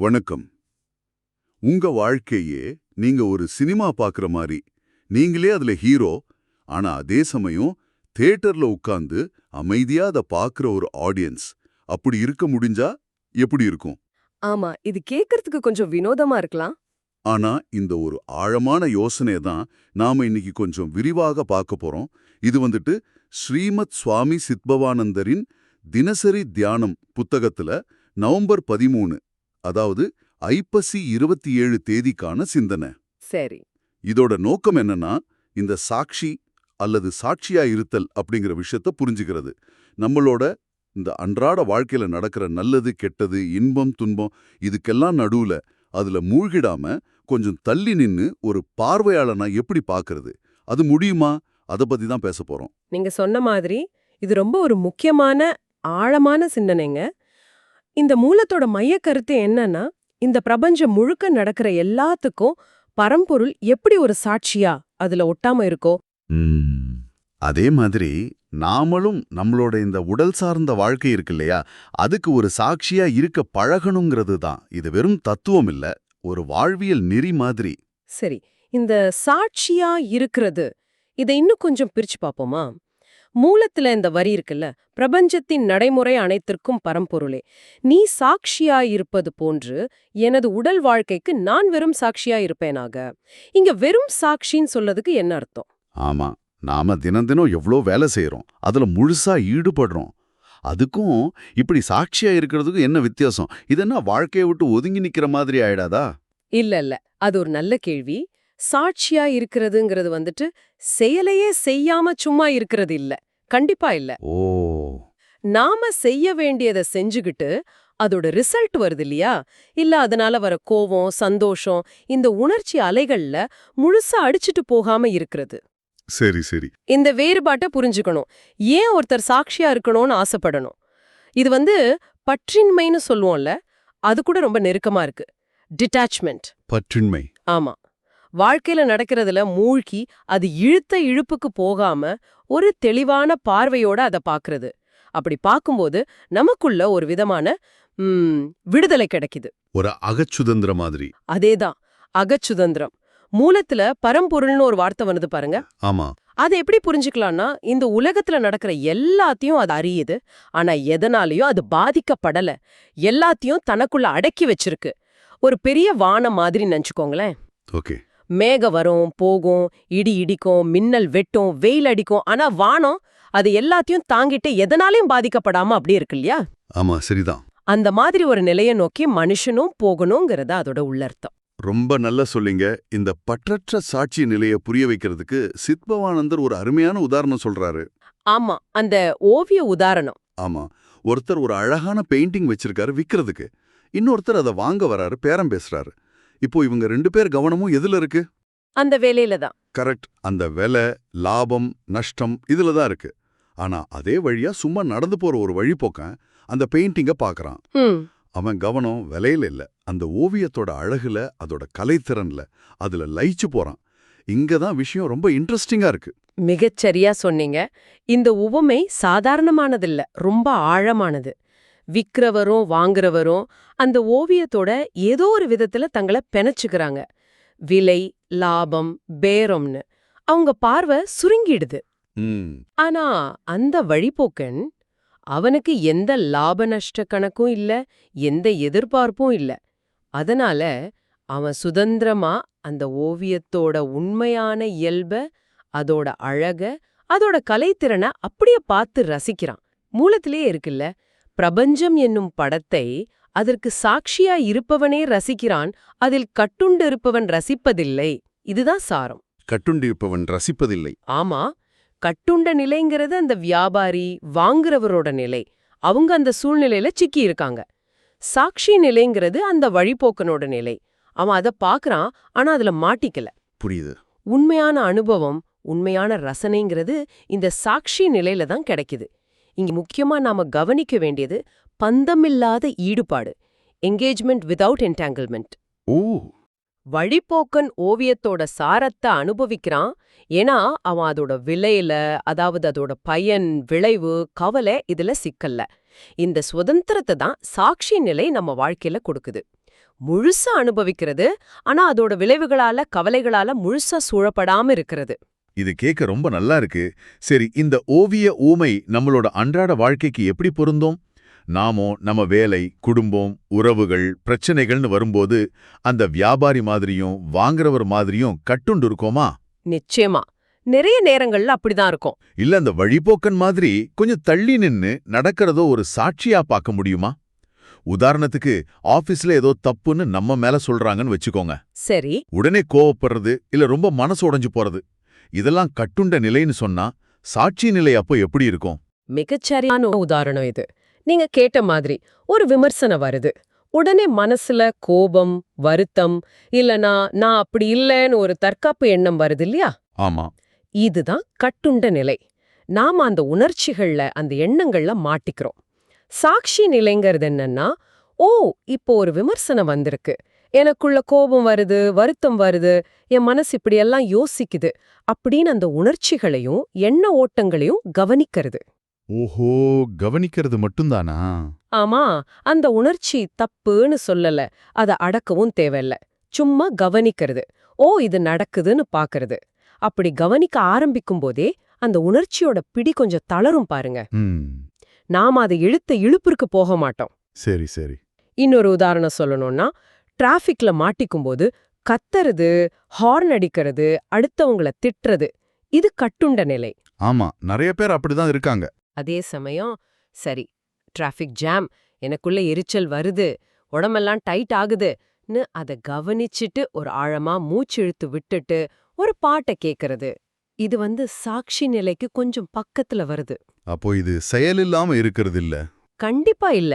வணக்கம். உங்க வாழ்க்கையே நீங்க ஒரு சினிமா பார்க்குற மாதிரி நீங்களே அதுல ஹீரோ. ஆனா அதே சமயம் தியேட்டர்ல உட்கார்ந்து அமைதியா அதை பார்க்குற ஒரு ஆடியன்ஸ். அப்படி இருக்க முடிஞ்சா எப்படி இருக்கும்? ஆமா இது கேக்குறதுக்கு கொஞ்சம் வினோதமா இருக்கலாம். ஆனா இந்த ஒரு ஆழமான யோசனை தான் நாம இன்னைக்கு கொஞ்சம் விரிவாக பார்க்க போறோம். இது வந்துட்டு ஸ்ரீமத் சுவாமி சித்பவானந்தரின் தினசரி தியானம் புத்தகத்துல நவம்பர் பதிமூணு. அதாவது ஐப்பசி இருபத்தி ஏழு தேதிக்கான சிந்தனை. சரி. இதோட நோக்கம் என்னன்னா இந்த சாட்சி அல்லது சாட்சியா இருத்தல் அப்படிங்கிற விஷயத்த புரிஞ்சுக்கிறது. நம்மளோட இந்த அன்றாட வாழ்க்கையில நடக்கிற நல்லது கெட்டது இன்பம் துன்பம் இதுக்கெல்லாம் நடுவுல அதுல மூழ்கிடாம கொஞ்சம் தள்ளி நின்னு ஒரு பார்வையாளனா எப்படி பார்க்கறது அது முடியுமா? அத பத்தி தான் பேச போறோம். நீங்க சொன்ன மாதிரி இது ரொம்ப ஒரு முக்கியமான ஆழமான சிந்தனைங்க. இந்த மூலத்தோட மைய கருத்து என்னன்னா இந்த பிரபஞ்சம் முழுக்க நடக்கிற எல்லாத்துக்கும் பரம்பொருள் எப்படி ஒரு சாட்சியா அதுல ஒட்டாம இருக்கோ? அதே மாதிரி நாமளும் நம்மளோட இந்த உடல் சார்ந்த வாழ்க்கை இருக்கு இல்லையா? அதுக்கு ஒரு சாட்சியா இருக்க பழகணுங்கிறது தான். இது வெறும் தத்துவம் இல்ல. ஒரு வாழ்வியல் நெறி மாதிரி. சரி. இந்த சாட்சியா இருக்கிறது இதை இன்னும் கொஞ்சம் பிரிச்சு பாப்போமா மூலத்துல இந்த வரி இருக்குல்ல பிரபஞ்சத்தின் நடைமுறை அனைத்திற்கும் பரம்பொருளே. நீ சாட்சியா இருப்பது போன்று எனது உடல் வாழ்க்கைக்கு நான் வெறும் சாட்சியா இருப்பேனாக? இங்க வெறும் சாட்சின்னு சொல்லதுக்கு என்ன அர்த்தம்? ஆமா நாம தினம் தினம் எவ்வளோ வேலை செய்யறோம் அதுல முழுசா ஈடுபடுறோம். அதுக்கும் இப்படி சாட்சியா இருக்கிறதுக்கும் என்ன வித்தியாசம்? இது என்ன வாழ்க்கையை விட்டு ஒதுங்கி நிக்கிற மாதிரி ஆயிடாதா? இல்ல இல்ல அது ஒரு நல்ல கேள்வி. சாட்சியா இருக்கிறதுங்கிறது வந்துட்டு செயலையே செய்யாம சும்மா இருக்கிறது இல்ல. கண்டிப்பா இல்ல. ஓ. நாம செய்ய வேண்டியதை செஞ்சுகிட்டு அதோட ரிசல்ட் வருது இல்லையா? இல்ல அதனால வர கோவம் சந்தோஷம் இந்த உணர்ச்சி அலைகள்ல முழுசா அடிச்சிட்டு போகாம இருக்கிறது. சரி சரி. இந்த வேறுபாட்டை புரிஞ்சுக்கணும். ஏன் ஒருத்தர் சாட்சியா இருக்கணும்னு ஆசைப்படணும்? இது வந்து பற்றின்மைன்னு சொல்லுவோம்ல அது கூட ரொம்ப நெருக்கமா இருக்கு. டிட்டாச்மெண்ட். பற்றின்மை. ஆமா. வாழ்க்கையில நடக்கிறதுல மூழ்கி அது இழுத்த இழுப்புக்கு போகாம ஒரு தெளிவான பார்வையோட அத பாக்குறது. அப்படி பாக்கும்போது நமக்குள்ள ஒரு விதமான விடுதலை கிடைக்குது. ஒரு அகச்சுதந்திர மாதிரி. அதேதான் அகச்சுதந்திரம். மூலத்துல பரம்பொருள்னு ஒரு வார்த்தை வந்தது பாருங்க. ஆமா. அதை எப்படி புரிஞ்சுக்கலாம்னா இந்த உலகத்துல நடக்கிற எல்லாத்தையும் அது அறியுது. ஆனா எதனாலயும் அது பாதிக்கப்படல. எல்லாத்தையும் தனக்குள்ள அடக்கி வச்சிருக்கு. ஒரு பெரிய வானம் மாதிரி நினைச்சுக்கோங்களேன். ஓகே. மேகம் வரும் போகும் இடி இடிக்கும் மின்னல் வெட்டும் வெயில் அடிக்கும் ஆனா வானம் அது எல்லாத்தையும் தாங்கிட்டு எதனாலையும் பாதிக்கப்படாம அப்படியே இருக்கு இல்லையா? ஆமா சரிதான். அந்த மாதிரி ஒரு நிலையை நோக்கி மனுஷனும் போகணுங்கிறது அதோட உள்ளர்த்தம் ரொம்ப நல்லா சொல்லிங்க. இந்த பற்றற்ற சாட்சி நிலையை புரிய வைக்கிறதுக்கு சித்பவானந்தர் ஒரு அருமையான உதாரணம் சொல்றாரு. ஆமா அந்த ஓவிய உதாரணம். ஆமா ஒருத்தர் ஒரு அழகான பெயிண்டிங் வச்சிருக்காரு விக்கிறதுக்கு. இன்னொருத்தர் அதை வாங்க வராரு பேரம் பேசுறாரு. இப்போ இவங்க ரெண்டு பேர் கவனமும் எதுல இருக்கு? அந்த வேலையில தான். கரெக்ட். அந்த விலை லாபம் நஷ்டம் இதுல தான் இருக்கு. ஆனா அதே வழியா சும்மா நடந்து போற ஒரு வழிபோக்கன் அந்த பெயிண்டிங்க பார்க்கறான். ம் அவன் கவனம் விலையில இல்ல. அந்த ஓவியத்தோட அழகுல அதோட கலைத்திறன்ல அதுல லயிச்சு போறான். இங்க தான் விஷயம் ரொம்ப இன்ட்ரெஸ்டிங்கா இருக்கு. மிகச்சரியா சொன்னீங்க. இந்த உவமை சாதாரணமானதில்ல ரொம்ப ஆழமானது. விக்கிறவரும் வாங்குறவரும் அந்த ஓவியத்தோட ஏதோ ஒரு விதத்துல தங்களை பெணச்சுக்கிறாங்க. விலை லாபம் பேரம்னு. அவங்க பார்வை சுருங்கிடுது. ஆனா அந்த வழிபோக்கன் அவனுக்கு எந்த லாப நஷ்ட கணக்கும் இல்ல எந்த எதிர்பார்ப்பும் இல்ல. அதனால அவன் சுதந்திரமா அந்த ஓவியத்தோட உண்மையான இயல்ப அதோட அழக அதோட கலைத்திறனை அப்படியே பார்த்து ரசிக்கிறான். மூலத்திலே இருக்குல்ல பிரபஞ்சம் என்னும் படத்தை அதற்கு சாட்சியா இருப்பவனே ரசிக்கிறான் அதில் கட்டுண்டு இருப்பவன் ரசிப்பதில்லை. இதுதான் சாரம். கட்டுண்டிருப்பவன் ரசிப்பதில்லை. ஆமா கட்டுண்ட நிலைங்கிறது அந்த வியாபாரி வாங்குறவரோட நிலை. அவங்க அந்த சூழ்நிலையில சிக்கி இருக்காங்க. சாட்சி நிலைங்கிறது அந்த வழிபோக்கனோட நிலை. அவன் அத பாக்குறான் ஆனா அதுல மாட்டிக்கல. புரியுது. உண்மையான அனுபவம் உண்மையான ரசனைங்கிறது இந்த சாட்சி நிலையில தான் கிடைக்குது. இங்க முக்கியமா நாம கவனிக்க வேண்டியது பந்தமில்லாத ஈடுபாடு என்கேஜ்மெண்ட் விதவுட் என்டாங்கிள்மெண்ட் ஓ. வழிபோக்கன் ஓவியத்தோட சாரத்தை அனுபவிக்கிறான் ஏன்னா அவன் அதோட விலையில அதாவது அதோட பயன் விளைவு கவலை இதுல சிக்கல்ல. இந்த சுதந்திரத்தை தான் சாட்சி நிலை நம்ம வாழ்க்கையில கொடுக்குது. முழுசா அனுபவிக்கிறது ஆனா அதோட விளைவுகளால கவலைகளால முழுசா சூழப்படாம இருக்கிறது. இது கேட்க ரொம்ப நல்லா இருக்கு. சரி இந்த ஓவிய ஊமை நம்மளோட அன்றாட வாழ்க்கைக்கு எப்படி பொருந்தும்? நாமோ நம்ம வேலை குடும்பம் உறவுகள் பிரச்சனைகள்னு வரும்போது அந்த வியாபாரி மாதிரியும் வாங்குறவர் மாதிரியும் கட்டுண்டு இருக்கோமா? நிச்சயமா. நிறைய நேரங்கள்ல அப்படிதான் இருக்கும். இல்ல அந்த வழிபோக்கன் மாதிரி கொஞ்சம் தள்ளி நின்னு நடக்கிறதோ ஒரு சாட்சியா பார்க்க முடியுமா? உதாரணத்துக்கு ஆபீஸ்ல ஏதோ தப்புன்னு நம்ம மேல சொல்றாங்கன்னு வச்சுக்கோங்க. சரி. உடனே கோவப்படுறது இல்ல ரொம்ப மனசு உடைஞ்சு போறது. இதெல்லாம் கட்டுண்ட நிலைன்னு சொன்னா சாட்சி நிலை அப்போ எப்படி இருக்கும்? மிகச்சரியான உதாரணம் இது. நீங்க கேட்ட மாதிரி ஒரு விமர்சனம் வருது. உடனே மனசுல கோபம் வருத்தம் இல்லனா நான் அப்படி இல்லைன்னு ஒரு தற்காப்பு எண்ணம் வருது இல்லையா? ஆமா. இதுதான் கட்டுண்ட நிலை. நாம அந்த உணர்ச்சிகள்ல அந்த எண்ணங்கள்ல மாட்டிக்கிறோம். சாட்சி நிலைங்கிறது என்னன்னா ஓ இப்போ ஒரு விமர்சனம் வந்திருக்கு. எனக்குள்ள கோபம் வருது வருத்தம் வருது என் மனசு இப்படியெல்லாம் யோசிக்குது அப்படின்னு அந்த உணர்ச்சிகளையும் எண்ண ஓட்டங்களையும் கவனிக்கிறது. ஓஹோ கவனிக்கிறது மட்டும்தானா? ஆமா அந்த உணர்ச்சி தப்புன்னு சொல்லல அத அடக்கவும் தேவையில்ல. சும்மா கவனிக்கிறது ஓ இது நடக்குதுன்னு பாக்குறது. அப்படி கவனிக்க ஆரம்பிக்கும் போதே அந்த உணர்ச்சியோட பிடி கொஞ்சம் தளரும் பாருங்க. நாம அதை இழுத்த இழுப்பிற்கு போக மாட்டோம். சரி சரி. இன்னொரு உதாரணம் சொல்லணும்னா டிராஃபிக்ல மாட்டிக்கும்போது கத்துறது ஹார்ன் அடிக்கிறது அடுத்தவங்கள திட்டுறது இது கட்டுண்ட நிலை. ஆமா நிறைய பேர் அப்படிதான் இருக்காங்க. அதே சமயம் சரி டிராஃபிக் ஜாம் எனக்குள்ள எரிச்சல் வருது உடம்பெல்லாம் டைட் ஆகுதுன்னு அதை கவனிச்சிட்டு ஒரு ஆழமா மூச்சு இழுத்து விட்டுட்டு ஒரு பாட்டை கேக்குறது. இது வந்து சாட்சி நிலைக்கு கொஞ்சம் பக்கத்துல வருது. அப்போ இது செயலில்லாம இருக்கிறது இல்ல? கண்டிப்பா இல்ல.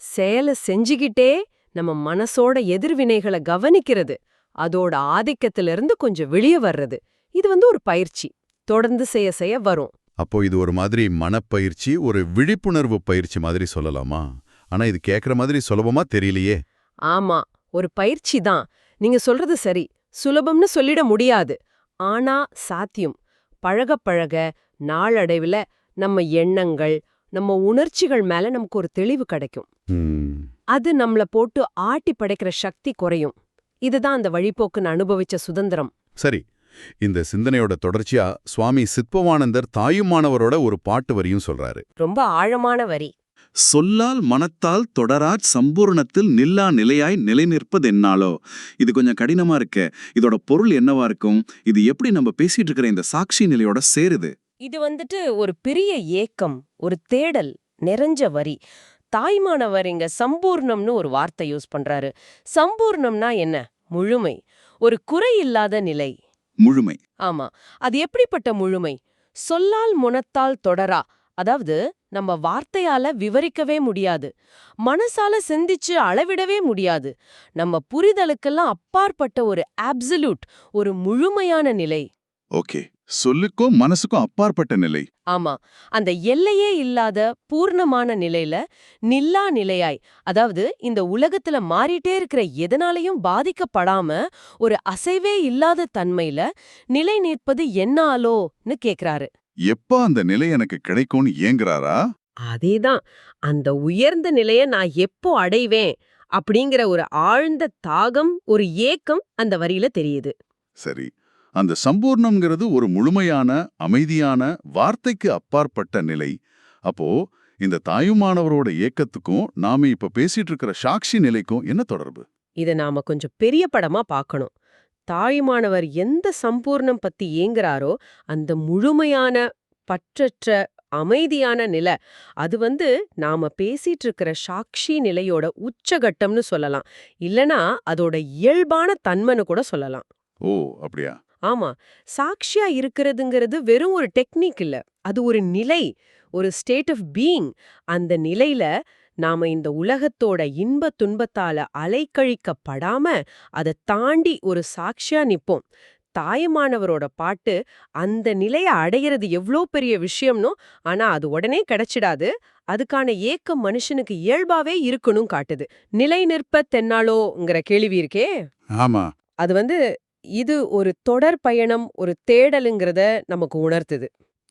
செயலை செஞ்சுகிட்டே நம்ம மனசோட எதிர்வினைகளை கவனிக்கிறது. அதோட ஆதிக்கத்திலிருந்து கொஞ்சம் வெளியே வர்றது. இது வந்து ஒரு பயிற்சி. தொடர்ந்து செய்ய செய்ய வரும். அப்போ இது ஒரு மாதிரி மனப்பயிற்சி ஒரு விழிப்புணர்வு பயிற்சி மாதிரி சொல்லலாமா? ஆனா இது கேக்குற மாதிரி சுலபமா தெரியலையே. ஆமா ஒரு பயிற்சி தான். நீங்க சொல்றது சரி. சுலபம்னு சொல்லிட முடியாது. ஆனா சாத்தியம். பழக பழக நாளடைவுல நம்ம எண்ணங்கள் நம்ம உணர்ச்சிகள் மேல நமக்கு ஒரு தெளிவு கிடைக்கும். ம், அது நம்மள போட்டு ஆட்டி படைக்கிற சக்தி குறையும். இதுதான் அந்த வழிபோக்குன்னு அனுபவிச்ச சுதந்திரம். சரி இந்த சிந்தனையோட தொடர்ச்சியா சுவாமி சித்பவானந்தர் தாயுமானவரோட ஒரு பாட்டு வரியும் சொல்றாரு. ரொம்ப ஆழமான வரி. சொல்லால் மனத்தால் தொடராற் சம்பூர்ணத்தில் நில்லா நிலையாய் நிலைநிற்பதென்னாலோ இது கொஞ்சம் கடினமா இருக்க இதோட பொருள் என்னவா இருக்கும்? இது எப்படி நம்ம பேசிட்டு இருக்கிற இந்த சாட்சி நிலையோட சேருது? இது வந்துட்டு ஒரு பெரிய ஏக்கம் ஒரு தேடல் நிறைஞ்ச வரி. தாய்மானவர் இங்க சம்பூர்ணம்னு ஒரு வார்த்தை யூஸ் பண்றாரு. சம்பூர்ணம்னா என்ன? முழுமை. ஒரு குறை இல்லாத நிலை. முழுமை. ஆமா. அது எப்படிப்பட்ட முழுமை? சொல்லால் முனத்தால் தொடரா. அதாவது நம்ம வார்த்தையால விவரிக்கவே முடியாது. மனசால சிந்திச்சு அளவிடவே முடியாது. நம்ம புரிதலுக்கெல்லாம் அப்பாற்பட்ட ஒரு ஆப்சல்யூட் ஒரு முழுமையான நிலை. ஓகே. சொல்லுக்கும் மனசுக்கும் அப்பாற்பட்ட நிலை. ஆமா. அந்த எல்லையே இல்லாத பூர்ணமான நிலையில நில்லா நிலையாய் அதாவது இந்த உலகத்துல மாறிட்டே இருக்கிற எதனாலையும் பாதிக்கப்படாம ஒரு அசைவே இல்லாத தன்மையில நிலை நிற்பது என்னாலோன்னு கேக்குறாரு. எப்ப அந்த நிலை எனக்கு கிடைக்கும்னு ஏங்குறாரா? அதேதான். அந்த உயர்ந்த நிலைய நான் எப்போ அடைவேன் அப்படிங்கிற ஒரு ஆழ்ந்த தாகம் ஒரு ஏக்கம் அந்த வரியில தெரியுது. சரி. அந்த சம்பூர்ணம்ங்கிறது ஒரு முழுமையான அமைதியான வார்த்தைக்கு அப்பாற்பட்ட நிலை. அப்போ இந்த தாயுமானவரோட ஏக்கத்துக்கும் நாம இப்ப பேசிட்டு இருக்கிற சாட்சி நிலைக்கும் என்ன தொடர்பு? இத நாம கொஞ்சம் பெரிய படமா பார்க்கணும் தாயுமானவர் எந்த சம்பூர்ணம் பத்தி ஏங்குறாரோ அந்த முழுமையான பற்றற்ற அமைதியான நிலை அது வந்து நாம பேசிட்டு இருக்கிற சாட்சி நிலையோட உச்சகட்டம்னு சொல்லலாம். இல்லனா அதோட இயல்பான தன்மைன்னு கூட சொல்லலாம். ஓ அப்படியா? ஆமா. சாட்சியா இருக்கிறதுங்கிறது வெறும் ஒரு டெக்னிக் இல்ல. அது ஒரு நிலை ஒரு ஸ்டேட் ஆஃப் பீயிங் அந்த நிலையில நாம இந்த உலகத்தோட இன்ப துன்பத்தால அலைக்கழிக்கப்படாம அதை தாண்டி ஒரு சாட்சியா நிப்போம். தாயமானவரோட பாட்டு அந்த நிலைய அடையிறது எவ்ளோ பெரிய விஷயம்னோ ஆனா அது உடனே கிடைச்சிடாது. அதுக்கான ஏக்கம் மனுஷனுக்கு இயல்பாவே இருக்கணும் காட்டுது. நிலை நிற்ப தென்னாலோங்கிற கேள்வி இருக்கே. ஆமா. அது வந்து இது ஒரு தொடர் பயணம் ஒரு தேடலுங்கிறத நமக்கு உணர்த்துது.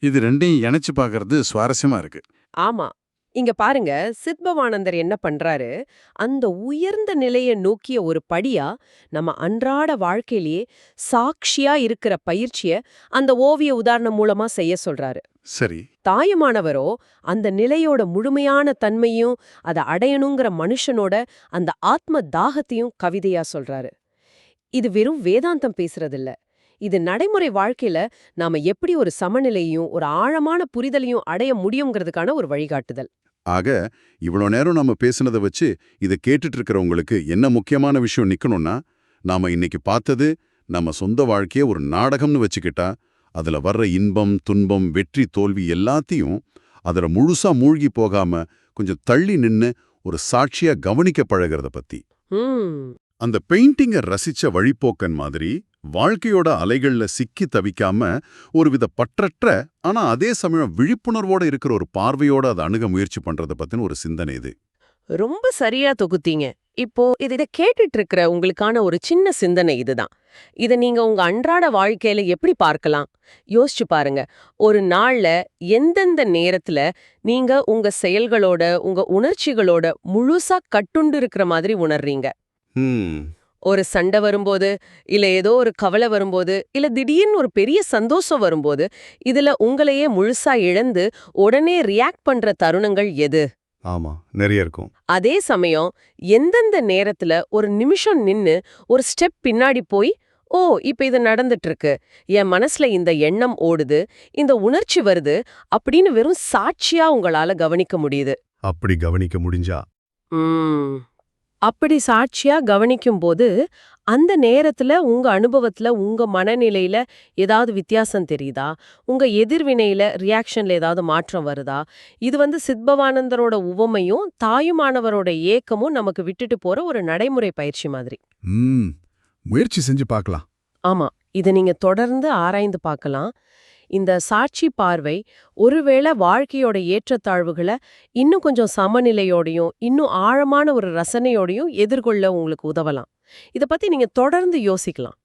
இது ரெண்டையும் இணைச்சு பார்க்கறது சுவாரஸ்யமா இருக்கு. ஆமா. இங்க பாருங்க சித்பவானந்தர் என்ன பண்றாரு? அந்த உயர்ந்த நிலையை நோக்கிய ஒரு படியா நம்ம அன்றாட வாழ்க்கையிலேயே சாட்சியா இருக்கிற பயிற்சிய அந்த ஓவிய உதாரணம் மூலமா செய்ய சொல்றாரு. சரி. தாயமானவரோ அந்த நிலையோட முழுமையான தன்மையும் அதை அடையணுங்கிற மனுஷனோட அந்த ஆத்ம தாகத்தையும் கவிதையா சொல்றாரு. இது வெறும் வேதாந்தம் பேசுறதில்ல. இது நடைமுறை வாழ்க்கையில நாம எப்படி ஒரு சமநிலையும் ஒரு ஆழமான புரிதலையும் அடைய முடியுங்கிறதுக்கான ஒரு வழிகாட்டுதல். ஆக இவ்வளோ நேரம் நாம பேசுனதை வச்சு இதை கேட்டுட்டு இருக்கிறவங்களுக்கு என்ன முக்கியமான விஷயம் நிக்கணும்னா நாம இன்னைக்கு பார்த்தது நம்ம சொந்த வாழ்க்கைய ஒரு நாடகம்னு வச்சுக்கிட்டா அதுல வர்ற இன்பம் துன்பம் வெற்றி தோல்வி எல்லாத்தையும் அதுல முழுசா மூழ்கி போகாம கொஞ்சம் தள்ளி நின்னு ஒரு சாட்சியா கவனிக்க பழகிறத பத்தி. அந்த பெயிண்டிங்கை ரசிச்ச வழிப்போக்கன் மாதிரி வாழ்க்கையோட அலைகள்ல சிக்கி தவிக்காம ஒருவித பற்றற்ற ஆனா அதே சமயம் விழிப்புணர்வோட இருக்கிற ஒரு பார்வையோட அதை அணுக முயற்சி பண்றத பத்தின ஒரு சிந்தனை இது. ரொம்ப சரியா தொகுத்தீங்க. இப்போ இத கேட்டுட்டு இருக்கிற உங்களுக்கான ஒரு சின்ன சிந்தனை இதுதான். இத நீங்க உங்க அன்றாட வாழ்க்கையில எப்படி பார்க்கலாம்? யோசிச்சு பாருங்க. ஒரு நாள்ல எந்தெந்த நேரத்துல நீங்க உங்க செயல்களோட உங்க உணர்ச்சிகளோட முழுசா கட்டுண்டு இருக்கிற மாதிரி உணர்றீங்க? ஒரு சண்டை வரும்போது இல்ல ஏதோ ஒரு கவலை வரும்போது இல்ல திடீர்னு ஒரு பெரிய சந்தோஷம் வரும்போது இதுல உங்களையே முழுசா இழந்து உடனே ரியாக்ட் பண்ற தருணங்கள் எது? ஆமா நிறைய இருக்கும். அதே சமயம் எந்தெந்த நேரத்துல ஒரு நிமிஷம் நின்னு ஒரு ஸ்டெப் பின்னாடி போய் ஓ இப்ப இது நடந்துட்டு இருக்கு என் மனசுல இந்த எண்ணம் ஓடுது இந்த உணர்ச்சி வருது அப்படின்னு வெறும் சாட்சியா உங்களால கவனிக்க முடியுது. அப்படி கவனிக்க முடிஞ்சா. அப்படி சாட்சியா கவனிக்கும் போது அந்த நேரத்துல உங்க அனுபவத்துல உங்க மனநிலையில ஏதாவது வித்தியாசம் தெரியுதா? உங்க எதிர்வினையில ரியாக்ஷன்ல ஏதாவது மாற்றம் வருதா? இது வந்து சித்பவானந்தரோட உவமையும் தாயுமானவரோட ஏக்கமும் நமக்கு விட்டுட்டு போற ஒரு நடைமுறை பயிற்சி மாதிரி. முயற்சி செஞ்சு பார்க்கலாம். ஆமா. இதை நீங்க தொடர்ந்து ஆராய்ந்து பார்க்கலாம். இந்த சாட்சி பார்வை ஒருவேளை வாழ்க்கையோட ஏற்றத்தாழ்வுகளை இன்னும் கொஞ்சம் சமநிலையோடையும் இன்னும் ஆழமான ஒரு ரசனையோடையும் எதிர்கொள்ள உங்களுக்கு உதவலாம். இத பத்தி நீங்க தொடர்ந்து யோசிக்கலாம்.